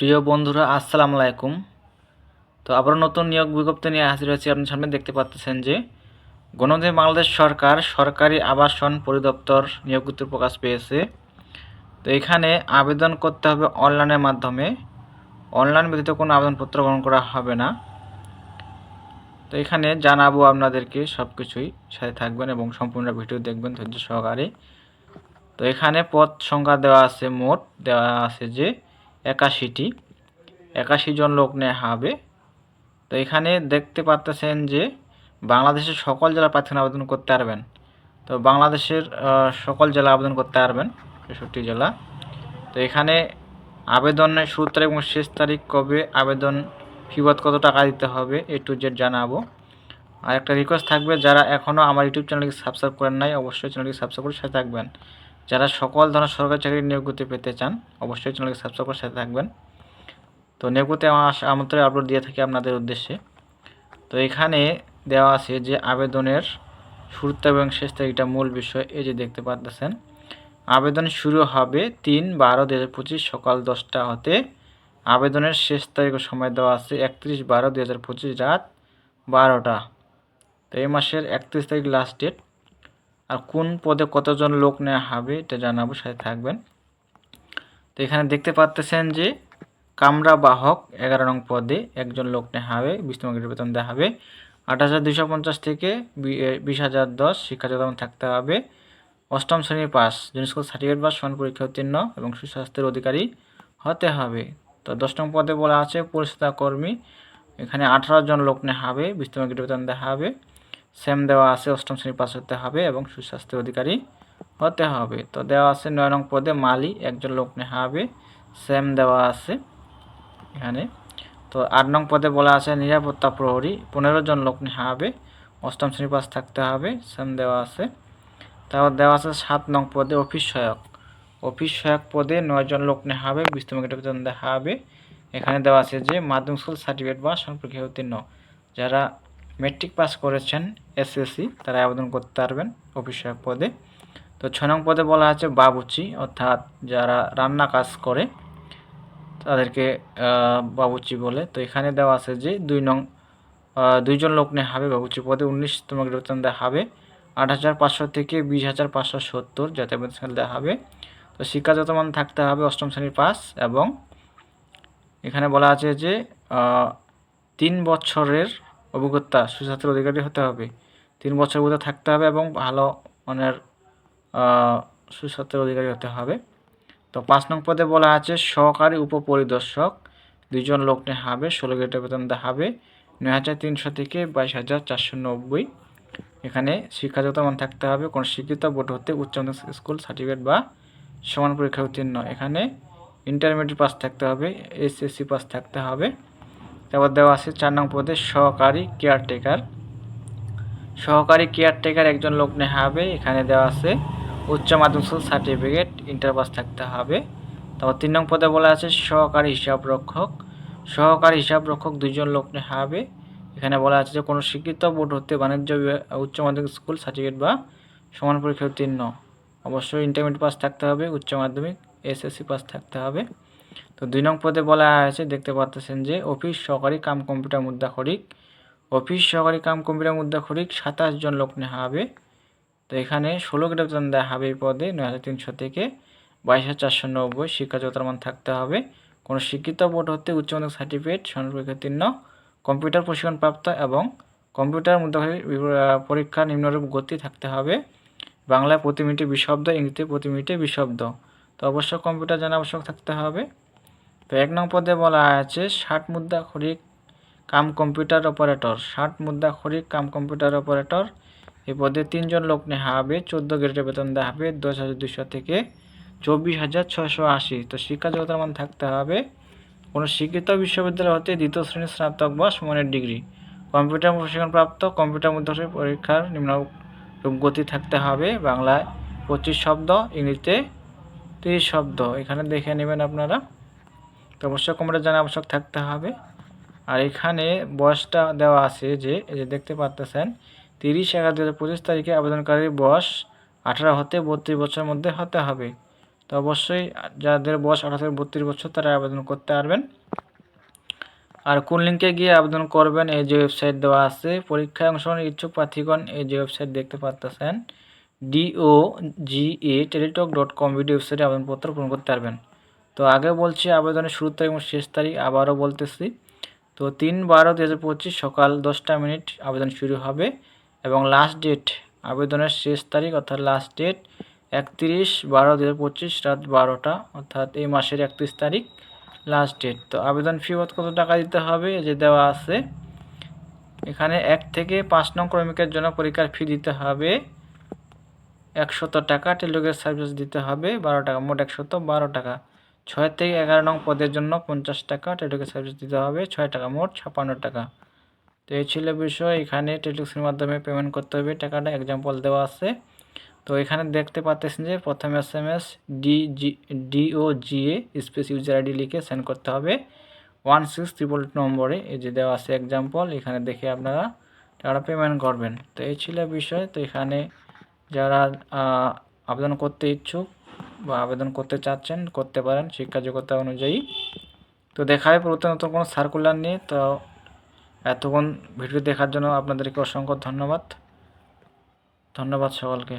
প্রিয় বন্ধুরা, আসসালামু আলাইকুম। তো আবার নতুন নিয়োগ বিজ্ঞপ্তি নিয়ে হাজির হয়েছি। আপনার সামনে দেখতে পাচ্ছেন যে গণতন্ত্র বাংলাদেশ সরকার সরকারি আবাসন পরিদপ্তর নিয়োগ বিজ্ঞপ্তি প্রকাশ পেয়েছে। তো এখানে আবেদন করতে হবে অনলাইনের মাধ্যমে। অনলাইন ব্যতীত কোনো আবেদনপত্র গ্রহণ করা হবে না। তো এখানে জানাব আপনাদেরকে সব কিছুই সাথে থাকবেন এবং সম্পূর্ণ ভিডিও দেখবেন ধৈর্য সহকারে। তো এখানে পদ সংখ্যা দেওয়া আছে, মোট দেওয়া আছে যে একাশিটি। একাশি জন লোক নেওয়া হবে। তো এখানে দেখতে পাচ্তেছেন যে বাংলাদেশের সকল জেলা প্রার্থী আবেদন করতে পারবেন। তো বাংলাদেশের সকল জেলা আবেদন করতে পারবেন তেষট্টি জেলা। তো এখানে আবেদনের শুরু তারিখ এবং শেষ তারিখ কবে আবেদন ফিবত কত টাকা দিতে হবে এ টু জেড জানাব। আর একটা রিকোয়েস্ট থাকবে, যারা এখনও আমার ইউটিউব চ্যানেলকে সাবস্ক্রাইব করেন নাই, অবশ্যই চ্যানেলকে সাবস্ক্রাইব করে সাথে থাকবেন। যারা সকল ধরনের সরকারি চাকরির নিয়োগ করতে পেতে চান, অবশ্যই চ্যানেলকে সাবস্ক্রাইব করে সাথে থাকবেন। তো আস- আমন্ত্রণ আপলোড দিয়ে থাকি আপনাদের উদ্দেশ্যে। তো এখানে দেওয়া আছে যে আবেদনের শুরুতে এবং শেষ তারিখটা মূল বিষয়, এই যে দেখতে পাচ্ছেন। আবেদন শুরু হবে তিন বারো দু হাজার পঁচিশ সকাল দশটা হতে। আবেদনের শেষ তারিখ সময় দেওয়া আছে একত্রিশ বারো দু হাজার পঁচিশ রাত বারোটা। তো এই মাসের একত্রিশ তারিখ লাস্ট ডেট আর কোন পদে কতজন লোক নেওয়া হবে এটা জানাব, সাথে থাকবেন। তো এখানে দেখতে পাচ্তেছেন যে কামরা বাহক এগারো নং পদে একজন লোক নেওয়া হবে গ্রেড বেতন দেওয়া হবে। আট হাজার দুশো পঞ্চাশ থেকে বিশ হাজার দশ শিক্ষা যেমন থাকতে হবে। অষ্টম শ্রেণির পাস স্কুল সার্টিফিকেট বা সমান পরীক্ষা উত্তীর্ণ এবং সুস্বাস্থ্যের অধিকারী হতে হবে। তো দশ নং পদে বলা আছে পরিষেবা কর্মী, এখানে আঠারো জন লোক নেওয়া হবে গ্রেড বেতন দেওয়া হবে। সেম দেওয়া আছে, অষ্টম শ্রেণি পাস হতে হবে এবং সুস্বাস্থ্যের অধিকারী হতে হবে। তো দেওয়া আছে নয় নং পদে মালি, একজন লোক নেওয়া হবে। সেম দেওয়া আছে এখানে। তো আট নং পদে বলা আছে নিরাপত্তা প্রহরী, পনেরো জন লোক নেওয়া হবে। অষ্টম শ্রেণি পাস থাকতে হবে সেম দেওয়া আছে। তারপর দেওয়া আছে সাত নং পদে অফিস সহায়ক। অফিস সহায়ক পদে নয় জন লোক নেওয়া হবে বিস্তম বেতন দেওয়া হবে। এখানে দেওয়া আছে যে মাধ্যমিক স্কুল সার্টিফিকেট বা সম্পর্কে উত্তীর্ণ যারা মেট্রিক পাস করেছেন এসএসসি তারা আবেদন করতে পারবেন অফিস পদে। তো ছ নং পদে বলা আছে বাবুচি, অর্থাৎ যারা রান্না কাজ করে, তাদেরকে বাবুচি বলে। তো এখানে দেওয়া আছে যে দুই নং দুইজন লোক নেওয়া হবে বাবুচি পদে, উনিশতম বেতন দেওয়া হবে আট হাজার পাঁচশো থেকে বিশ হাজার পাঁচশো সত্তর জাতীয় বেতন দেওয়া হবে। তো শিক্ষাগত মান থাকতে হবে, অষ্টম শ্রেণির পাস এবং এখানে বলা আছে যে তিন বছরের অভিজ্ঞতা সুস্বাস্থ্যের অধিকারী হতে হবে। তিন বছর অভিজ্ঞতা থাকতে হবে এবং ভালো মানের সুস্বাস্থ্যের অধিকারী হতে হবে। তো পাঁচ নং পদে বলা আছে, সহকারী উপপরিদর্শক দুজন লোক নেওয়া হবে, ষোলো গ্রেডের বেতন দেওয়া হবে, নয় হাজার তিনশো থেকে বাইশ হাজার চারশো নব্বই। এখানে শিক্ষাগত মান থাকতে হবে, কোনো শিক্ষিত বোর্ড হতে উচ্চ মাধ্যমিক স্কুল সার্টিফিকেট বা সমান পরীক্ষা উত্তীর্ণ। এখানে ইন্টারমিডিয়েট পাস থাকতে হবে, এসএসসি পাস থাকতে হবে। তারপর দেওয়া আছে চার নং পদে সহকারী কেয়ারটেকার। সহকারী কেয়ারটেকার একজন লোক নেওয়া হবে। এখানে দেওয়া আছে উচ্চ মাধ্যমিক স্কুল সার্টিফিকেট ইন্টার পাস থাকতে হবে। তারপর তিন নং পদে বলা আছে সহকারী হিসাব রক্ষক। সহকারী হিসাব রক্ষক দুইজন লোক নেওয়া হবে। এখানে বলা আছে যে কোনো শিক্ষিত বোর্ড হতে বাণিজ্য উচ্চ মাধ্যমিক স্কুল সার্টিফিকেট বা সমান পরীক্ষা উত্তীর্ণ। অবশ্যই ইন্টারমিডিয়েট পাস থাকতে হবে, উচ্চ মাধ্যমিক এসএসসি পাস থাকতে হবে। তো দুই নং পদে বলা আছে দেখতে পাচ্ছেন যে, অফিস সহকারী কাম কম্পিউটার মুদ্রা খরিক অফিস সহকারী কাম কম্পিউটার মুদ্রা খরিক সাতাশ জন লোক নেওয়া হবে। তো এখানে ষোলো গ্রেড বেতন দেওয়া হবে এই পদে, নয় হাজার তিনশো থেকে বাইশ হাজার চারশো নব্বই শিক্ষা যোগ্যতার মান থাকতে হবে। কোনো শিক্ষিত বোর্ড হতে উচ্চ মাধ্যমিক সার্টিফিকেট উত্তীর্ণ, কম্পিউটার প্রশিক্ষণপ্রাপ্ত এবং কম্পিউটার মুদ্রা পরীক্ষা নিম্নরূপ গতি থাকতে হবে। বাংলায় প্রতি মিনিটে বিশব্দ, ইংরেজিতে প্রতি মিনিটে বিশব্দ। তো অবশ্য কম্পিউটার জানা আবশ্যক থাকতে হবে। তো এক নং পদে বলা আছে, ষাট মুদ্রা খরিক কাম কম্পিউটার অপারেটর। ষাট মুদ্রা খরিক কাম কম্পিউটার অপারেটর। এই পদে তিনজন লোক নেওয়া হবে, চোদ্দ গ্রেডের বেতন দেওয়া হবে, দশ হাজার দুশো থেকে চব্বিশ হাজার ছশো আশি। তো শিক্ষা যোগ্যতার মান থাকতে হবে। কোনো শিক্ষিত বিশ্ববিদ্যালয় হতে দ্বিতীয় শ্রেণির স্নাতক বা সমানের ডিগ্রি। কম্পিউটার প্রশিক্ষণপ্রাপ্ত কম্পিউটার মধ্যে পরীক্ষার নিম্ন গতি থাকতে হবে। বাংলায় পঁচিশ শব্দ ইংরেজিতে তিরিশ শব্দ। এখানে দেখে নেবেন আপনারা। তো অবশ্যই কম্পিউটার জানা আবশ্যক থাকতে হবে। আর এখানে বয়সটা দেওয়া আছে যে, এই যে দেখতে পাচ্তেছেন তিরিশ এগারো দু হাজার পঁচিশ তারিখে আবেদনকারীর বয়স আঠারো হতে বত্রিশ বছরের মধ্যে হতে হবে। তো অবশ্যই যাদের বয়স আঠারো থেকে বত্রিশ বছর, তারা আবেদন করতে পারবেন। আর কোন লিঙ্কে গিয়ে আবেদন করবেন, এই যে ওয়েবসাইট দেওয়া আছে। পরীক্ষায় অংশগ্রহণের ইচ্ছুক প্রার্থীগণ এই যে ওয়েবসাইট দেখতে পাচ্ছেন DIO G A Teletalk dot com video ওয়েবসাইটে আবেদনপত্র পূরণ করতে পারবেন। তো আগে বলছি আবেদনের শুরু তারিখ এবং শেষ তারিখ আবারও বলতেছি। তো তিন বারো দু হাজার পঁচিশ সকাল দশটা মিনিট আবেদন শুরু হবে এবং লাস্ট ডেট আবেদনের শেষ তারিখ অর্থাৎ লাস্ট ডেট একত্রিশ বারো দু হাজার পঁচিশ রাত বারোটা অর্থাৎ এই মাসের একত্রিশ তারিখ লাস্ট ডেট তো আবেদন ফি কত টাকা দিতে হবে যে দেওয়া আছে। এখানে এক থেকে পাঁচ নং ক্রমিকের জন্য পরীক্ষার ফি দিতে হবে। একশত টাকা টেলিগ্রাফ সার্ভিস দিতে হবে, বারো টাকা, মোট একশত বারো টাকা। ছয় থেকে এগারো নং পদের জন্য পঞ্চাশ টাকা টেলিগ্রাফ সার্ভিস দিতে হবে, ছয় টাকা, মোট ছাপান্ন টাকা। তো এই ছিল বিষয়, এখানে টেলিগ্রাফের মাধ্যমে পেমেন্ট করতে হবে, টাকাটা এক্সাম্পল দেওয়া আছে। তো এখানে দেখতে পাচ্ছেন যে প্রথম S M S D G D O space user ID লিখে সেন্ড করতে হবে। ওয়ান সিক্স ট্রিপল নম্বরে এই যে দেওয়া আছে এক্সাম্পল এখানে দেখে আপনারা টাকাটা পেমেন্ট করবেন। তো এই ছিল বিষয়, তো এখানে যারা আবেদন করতে ইচ্ছুক বা আবেদন করতে চাচ্ছেন, করতে পারেন শিক্ষা যোগ্যতা অনুযায়ী। তো দেখা হয় প্রতি নতুন কোনো সার্কুলার নিয়ে। তো এতক্ষণ ভিডিও দেখার জন্য আপনাদেরকে অসংখ্য ধন্যবাদ। ধন্যবাদ সকলকে।